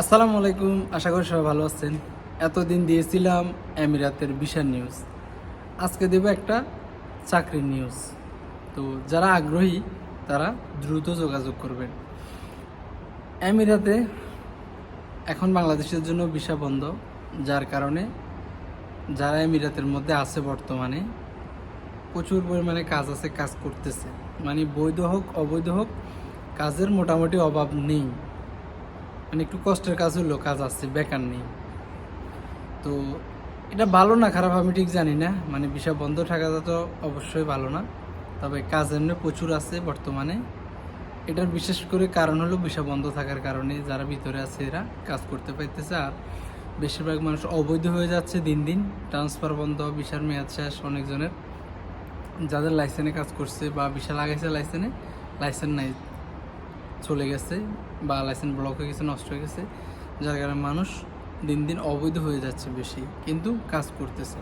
আসসালামু আলাইকুম, আশা করি সবাই ভালো আছেন। এতদিন দিয়েছিলাম এমিরাতের বিশাল নিউজ আজকে দেব একটা চাকরির নিউজ তো যারা আগ্রহী, তারা দ্রুত যোগাযোগ করবেন। এমিরাতে এখন বাংলাদেশের জন্য ভিসা বন্ধ, যার কারণে যারা এমিরাতের মধ্যে আছে বর্তমানে, প্রচুর পরিমাণে কাজ আছে, কাজ করতেছে। মানে বৈধ হোক, অবৈধ হোক, কাজের মোটামুটি অভাব নেই। মানে একটু কষ্টের কাজ হলো কাজ আসছে বেকার নেই। তো এটা ভালো না, খারাপ আমি ঠিক জানি না। মানে বিষয় বন্ধ থাকাটা তো অবশ্যই ভালো না। তবে কাজ এমনি প্রচুর আছে বর্তমানে। এটার বিশেষ করে কারণ হলো বিষয় বন্ধ থাকার কারণে যারা ভিতরে আছে এরা কাজ করতে পারতেছে। আর বেশিরভাগ মানুষ অবৈধ হয়ে যাচ্ছে দিন দিন। ট্রান্সফার বন্ধ বিশার মেয়াদ শেষ অনেকজনের। যাদের লাইসেন্সে কাজ করছে বা বিশা লাগাইছে লাইসেন্সে লাইসেন্স নাই। চলে গেছে বা লাইসেন্স ব্লক হয়ে গেছে, নষ্ট হয়ে গেছে, যার কারণে মানুষ দিন দিন অবৈধ হয়ে যাচ্ছে বেশি, কিন্তু কাজ করতেছে।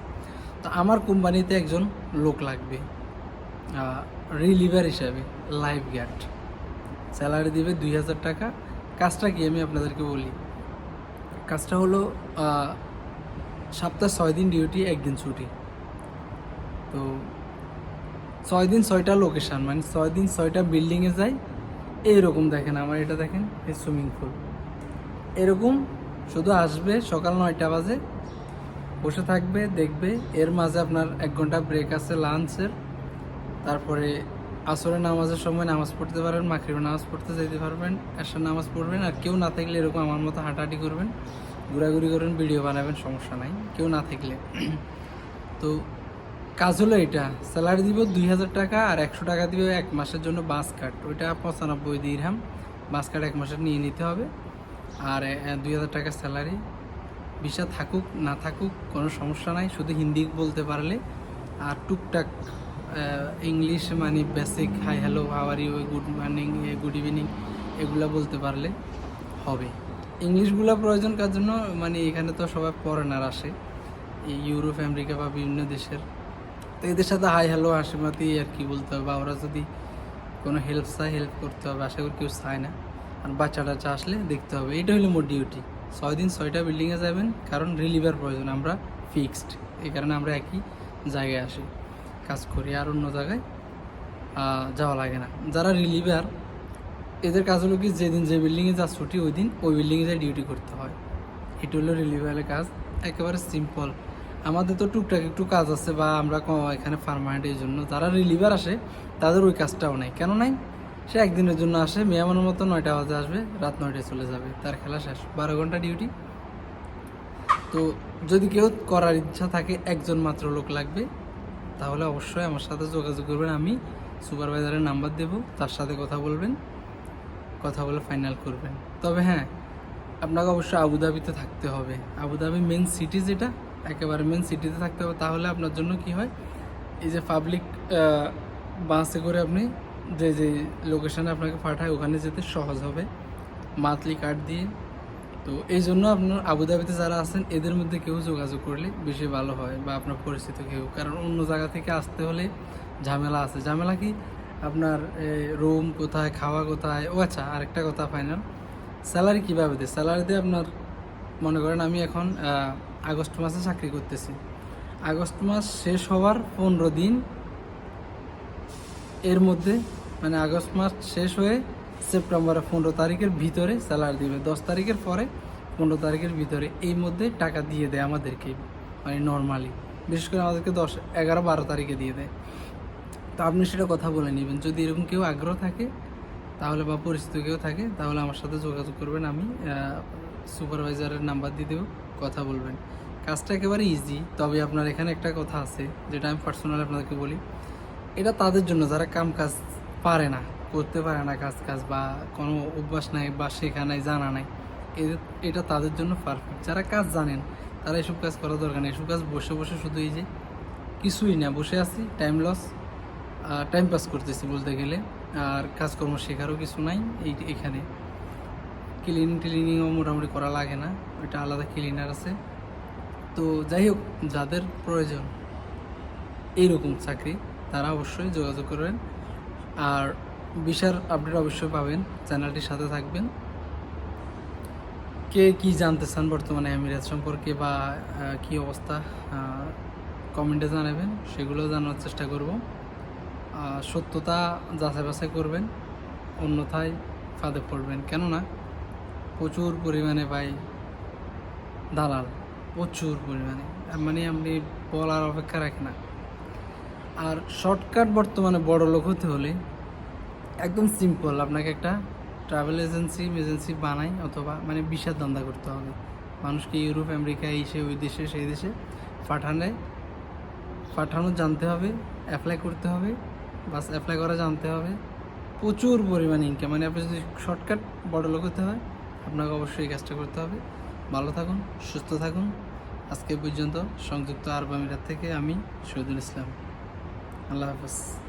তো আমার কোম্পানিতে একজন লোক লাগবে রিলিভার হিসাবে লাইফ গার্ড স্যালারি দিবে দুই হাজার টাকা। কাজটা কি আমি আপনাদেরকে বলি? কাজটা হলো সপ্তাহে ছয় দিন ডিউটি একদিন ছুটি। তো ছয় দিন ছয়টা লোকেশন মানে ছয় দিন ছয়টা বিল্ডিংয়ে যাই এইরকম দেখেন আমার, এটা দেখেন, এই সুইমিং পুল এরকম, শুধু আসবে সকাল নয়টা বাজে, বসে থাকবে, দেখবে, এর মাঝে আপনার এক ঘণ্টা ব্রেক আছে লাঞ্চের তারপরে আসরের নামাজের সময় নামাজ পড়তে পারবেন মাকরিবের নামাজ পড়তে যেতে পারবেন এসার নামাজ পড়বেন, আর কেউ না থাকলে এরকম আমার মতো হাঁটাহাঁটি করবেন, ঘোরাঘুরি করবেন ভিডিও বানাবেন, সমস্যা নাই, কেউ না থাকলে। তো কাজ হলো এটা। স্যালারি দিব দুই হাজার টাকা আর একশো টাকা দিবে এক মাসের জন্য বাস কাট ওইটা পঁচানব্বই দিরহাম। বাস কাট এক মাসের নিয়ে নিতে হবে। আর দুই হাজার টাকা স্যালারি। ভিসা থাকুক, না থাকুক, কোনো সমস্যা নাই। শুধু হিন্দি বলতে পারলে। আর টুকটাক ইংলিশ মানে basic hi hello how are you good morning good evening এগুলা বলতে পারলে হবে। ইংলিশগুলো প্রয়োজন কার জন্য? মানে এখানে তো সবাই ফরেনার আসে। ইউরোপ, আমেরিকা বা বিভিন্ন দেশের তো এদের সাথে হাই হ্যালো হাসিমাতি আর কি বলতে হবে? বা ওরা যদি কোনো হেল্প চায় হেল্প করতে হবে, আশা করি কেউ চায় না। আর বাচ্চা টাচ্চা আসলে দেখতে হবে। এটা হলো মোট ডিউটি ছয় দিন ছয়টা বিল্ডিংয়ে যাবেন, কারণ রিলিভার প্রয়োজন, আমরা ফিক্সড এই কারণে আমরা একই জায়গায় আসি, কাজ করি। আর অন্য জায়গায় যাওয়া লাগে না। যারা রিলিভার এদের কাজ হলো কি, যেদিন যে বিল্ডিংয়ে যা ছুটি, ওই দিন ওই বিল্ডিংয়ে যা ডিউটি করতে হয়। এটা হলো রিলিভারের কাজ। একেবারে সিম্পল আমাদের তো টুকটাক একটু কাজ আছে বা আমরা এখানে পারমানেন্ট এই জন্য। যারা রিলিভার আসে, তাদের ওই কাজটাও নাই। কেন নাই? সে একদিনের জন্য আসে মেয়ামানের মতো নয়টা বাজে আসবে, রাত নয়টায় চলে যাবে, তার খেলা শেষ। বারো ঘণ্টা ডিউটি তো যদি কেউ করার ইচ্ছা থাকে, একজন মাত্র লোক লাগবে, তাহলে অবশ্যই আমার সাথে যোগাযোগ করবেন। আমি সুপারভাইজারের নাম্বার দেব, তার সাথে কথা বলবেন, কথা বলে ফাইনাল করবেন। তবে হ্যাঁ আপনাকে অবশ্যই আবুধাবিতে থাকতে হবে। আবুধাবি মেন সিটি যেটা একেবারে মেন সিটিতে থাকতে হবে, তাহলে আপনার জন্য কি হয়? এই যে পাবলিক বাসে করে আপনি যে যে লোকেশানে আপনাকে পাঠায়, ওখানে যেতে সহজ হবে। মান্থলি কার্ড দিয়ে। তো এই জন্য আপনার আবুধাবিতে যারা আছেন, এদের মধ্যে কেউ যোগাযোগ করলে বেশি ভালো হয় বা আপনার পরিচিত কেউ। কারণ অন্য জায়গা থেকে আসতে হলে ঝামেলা আছে। ঝামেলা কি? আপনার রুম কোথায়, খাওয়া কোথায়? ও আচ্ছা আরেকটা কথা ফাইনাল স্যালারি কীভাবে দেয়? স্যালারিতে আপনার, মনে করেন আমি এখন আগস্ট মাসে চাকরি করতেছি। আগস্ট মাস শেষ হওয়ার পনেরো দিন এর মধ্যে মানে আগস্ট মাস শেষ হয়ে সেপ্টেম্বরের পনেরো তারিখের ভিতরে স্যালারি দিবে। দশ তারিখের পরে, পনেরো তারিখের ভিতরে এই মধ্যে টাকা দিয়ে দেয় আমাদেরকে মানে নর্মালি বিশেষ করে আমাদেরকে দশ, এগারো, বারো তারিখে দিয়ে দেয়। তো আপনি সেটা কথা বলে নেবেন। যদি এরকম কেউ আগ্রহ থাকে তাহলে বা পরিচিত কেউ থাকে, তাহলে আমার সাথে যোগাযোগ করবেন, আমি সুপারভাইজারের নাম্বার দিয়ে দেবো, কথা বলবেন। কাজটা একেবারে ইজি তবে আপনার এখানে একটা কথা আছে, যেটা আমি পার্সোনালি আপনাদেরকে বলি। এটা তাদের জন্য, যারা কাম কাজ পারে না, করতে পারে না কাজ কাজ বা কোনো অভ্যাস নাই বা শেখা নাই জানা নাই এটা তাদের জন্য পারফেক্ট যারা কাজ জানেন, তারা এসব কাজ করা দরকার নেই। এসব কাজ বসে বসে শুধু এই যে, কিছুই না, বসে আছি টাইম লস টাইম পাস করতেছি বলতে গেলে। আর কাজকর্ম শেখারও কিছু নাই, এই এখানে। ক্লিন ক্লিনিংও মোটামুটি করা লাগে না, ওইটা আলাদা ক্লিনার আছে। তো যাই হোক, যাদের প্রয়োজন এইরকম চাকরি, তারা অবশ্যই যোগাযোগ করবেন। আর বিশার আপডেট অবশ্যই পাবেন, চ্যানেলটির সাথে থাকবেন। কে কি জানতে চান বর্তমানে আমিরাত সম্পর্কে বা কি অবস্থা কমেন্টে জানাবেন, সেগুলো জানার চেষ্টা করব। সত্যতা যাচাই বাছাই করবেন, অন্যথায় ফাঁদে পড়বেন। কেননা, প্রচুর পরিমাণে ভাই দালাল, প্রচুর পরিমাণে। মানে আপনি বলার অপেক্ষা রাখে না। আর শর্টকাট বর্তমানে বড় লোক হতে হলে একদম সিম্পল আপনাকে একটা ট্রাভেল এজেন্সি এজেন্সি বানাই অথবা মানে বিশাল ধান্দা করতে হবে। মানুষকে ইউরোপ, আমেরিকা এই সে ওই দেশে, সেই দেশে পাঠানে পাঠানো জানতে হবে অ্যাপ্লাই করতে হবে বাস অ্যাপ্লাই করা জানতে হবে। প্রচুর পরিমাণে ইনকাম মানে আপনি যদি শর্টকাট বড় লোক হতে হয়, আপনাকে অবশ্যই এই কাজটা করতে হবে। ভালো থাকুন, সুস্থ থাকুন। আজকে পর্যন্ত সংযুক্ত আরব আমিরাত থেকে আমি শহীদুল ইসলাম। আল্লাহ হাফেজ।